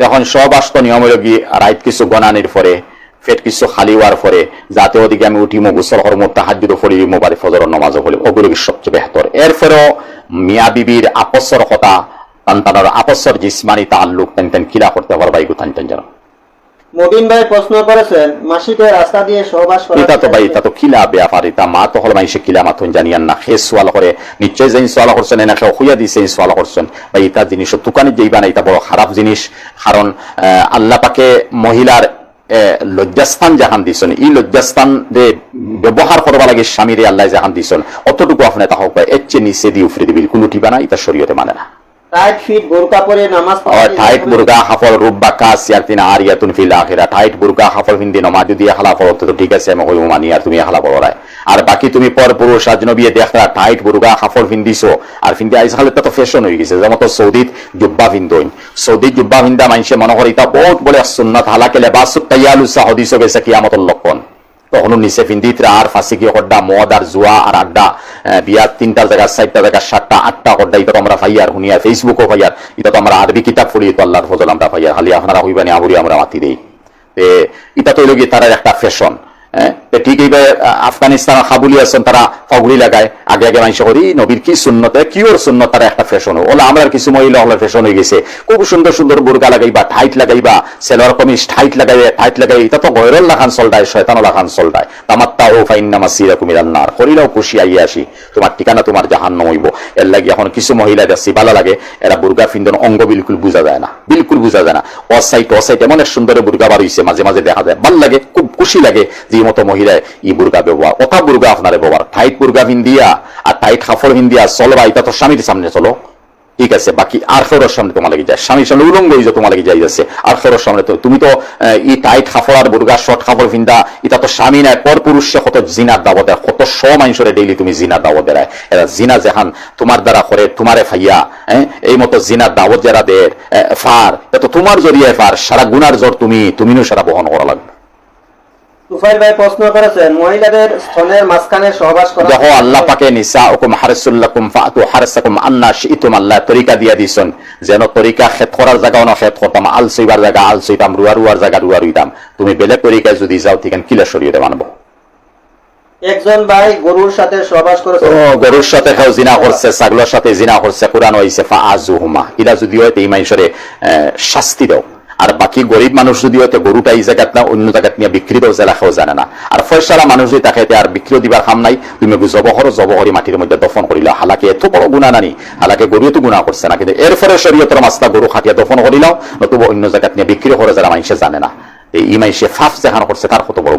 দেখুন, সব তো নিয়ম হইল কি রাইত কিছু গণানির পরে পেট কিছু খালি হওয়ার পরে, যাতে ওদিকে আমি উঠি মো গোসল হর তাহার হাত ফরি মোবাইল ফজর নমাজ হলে। ওগুলো সবচেয়ে বেহতর। এরপরেও মিয়া বিবির আপসর কথা, তান্তানোর আপসর জিসমানি তাল্লুক তেন তেন কিলা করতে পারবা এগুলো তান তেন জানো মবিন ভাই প্রশ্ন করেছেন মাসিকে রাস্তা দিয়ে সহবাস করা এটা তো ভাই এটা তো কিলা ব্যাপার মা তো হল মাইসে কিলা মাথন জানিয়ান না। সে সোয়াল করে নিশ্চয় যে সোয়াল করছেন এনা কেউ হইয়া দিছে এই সোয়াল করছেন। ভাই এটা জিনিস তুকানি যেইবা না এটা বড় খারাপ জিনিস। কারণ আল্লাহ পাকে মহিলার লজ্জাস্থান জাহান দিছেন। এই লজ্জাস্থান রে ব্যবহার করবা লাগে স্বামীরে আল্লাহ জাহান দিছেন। অতটুকু আপনি তাহক পায় এর চেয়ে নিচে দিয়ে উফরে দিবি কোনো উঠিবা না এটা শরীয়তে মানে না। টাইট ফিট বোরকা পরে নামাজ টাইট বোরকা হাফল রুব্বা আরিয়াতুন ফিল আখিরা টাইট বোরকা হাফল হিন্দি নামাজ যদি হালা তো ঠিক আছে আমি মানি আর তুমি হালা পড়ো আর বাকি তুমি পর পুরুষ আজ নবী দেখরা টাইট বোরকা হাফল হিন্দিছো আর হিন্দি আইস হালে তো ফ্যাশন হই গেছে যেমন তো সৌদিত জুব্বা ভিন্দইন সৌদি জুব্বা মনে করে এটা বহুত বলে সুন্নাত হালাকে লেবাসুত তাইয়ালু গেছে লক্ষ তখন নিচে ফিন্দিতরা আর ফাঁসি গিয়ে হড্ডা মদ আর জুয়া আর আড্ডা। বিয়ার তিনটা জায়গা, চারটা জায়গা, সাতটা, আটটা কড্ডা এটা তো আমরা ফাইয়ার শুনিয়া ফেসবুকও ফাইয়ার। এটা তো আমরা আরবি কিতাব পড়ি তো আল্লাহর ফজল আমরা ফাইয়ার। খালি আপনারা হইবানি, আবুরি আমরা মাতি দেই। এটা তো তারা একটা ফ্যাশন ঠিক এইবার আফগানিস্তান কাবুলি আছেন তারা ফাগুলি লাগায় আগে আগে মানুষ করি নবীর কি শূন্যতে কিওর শূন্য তারা একটা ফ্যাশন ওলা আমরা কিছু মহিলা হলার ফ্যাশন হয়ে গেছে। খুব সুন্দর সুন্দর বুর্গা লাগাইবা টাইট লাগাইবা সেলোয়ার কমিজ টাইট লাগাই টাইট লাগাই এটা তো গয়রল লাখান চলটায় শয়তানো লাখান চলটায় তামাত্তা ও ফাইন্না মাসিরা কুমিরান নার করিলাও খুশি আইয়ে আসি তোমার ঠিকানা তোমার জাহান নমইব এর লাগি এখন কিছু মহিলা যাচ্ছি ভালো লাগে এরা বুর্গা ফিন্দন অঙ্গ বিলকুল বুঝা যায় না, বিলকুল বুঝা যায় না। অসাইট অসাইট এমন এক সুন্দর বুর্গা বার হইছে মাঝে মাঝে দেখা যায়, ভালো লাগে, খুব খুশি লাগে যে মতো মহিলা ই বুর্গা ব্যবহার অথা বুর্গা আপনার ব্যবহার টাইট বুর্গা ভিন্দিয়া আর টাইট কাপড় ভিন্দিয়া চলবা এটা তো স্বামীর সামনে চলো। ঠিক আছে বাকি আর ফেরোর সামনে তোমার লাগে যায় স্বামীর সামনে উলঙ্গ হয়ে তোমার লাগে যাই যাচ্ছে আর ফেরোর সামনে তো তুমি তো ই টাইট কাপড় আর বুর্গা শর্ট কাপড় ভিন্দা এটা তো স্বামী নাই পর পুরুষে কত জিনার দাবত দেয় কত শ মানুষের ডেইলি তুমি জিনার দাবত দেয় এরা জিনা যেহান তোমার দ্বারা করে তোমারে ফাইয়া হ্যাঁ, এই মতো জিনার দাবত যারা আহ, ফার এ তো তোমার জড়িয়ে ফার সারা গুনার জোর তুমি তুমিও সারা বহন করা লাগবে। তুফাইল ভাই প্রশ্ন করেছেন মহিলাদের স্তনের মাঝখানে সহবাস করা দেখো আল্লাহ পাকে নিসা হুকুম হারসুল্লাকুম ফাতু হারসাকুম আন্না শিতুম আল্লাহ তরিকা দিয়া দিছন। যেন তরিকা খেত করার জায়গাও না খেত করতাম আল সইবার জায়গা আল সইতাম রুয়া রুয়ার জায়গা রুয়া রুইতাম। তুমি বেলেগ তরিকায় যদি যাও ঠিক কিলা শরীয়তে মানবো একজন ভাই গরুর সাথে সহবাস করেছেন ও গরুর সাথে কেউ জিনা করছে ছাগলের সাথে জিনা করছে কোরআন হইছে ফা আজুহুমা ইলা যদি হয় এই মানুষের শাস্তি দাও। আর বাকি গরিব মানুষ যদি হয়তো গরুটা এই জায়গাত না, অন্য জায়গাত নিয়ে বিক্রি করে রাখাও জানে না। আর ফয়সালা মানুষ যদি তাকে আর বিক্রিও দিবার খাম নাই, তুমি জবহর জবহরি মাটির মধ্যে দফন করিল হালাকে এত বড় গুণা নানি, হালাকে গরু তো গুণা করছে না, কিন্তু এর ফলে শরীয়তের মাস্তা গরু খাটিয়া দফন করিলাও নতুবা অন্য জায়গাত নিয়ে বিক্রি করে যারা মানুষে জানে না। এই মাইসে ফাফ যেখান করছে তার কত বড়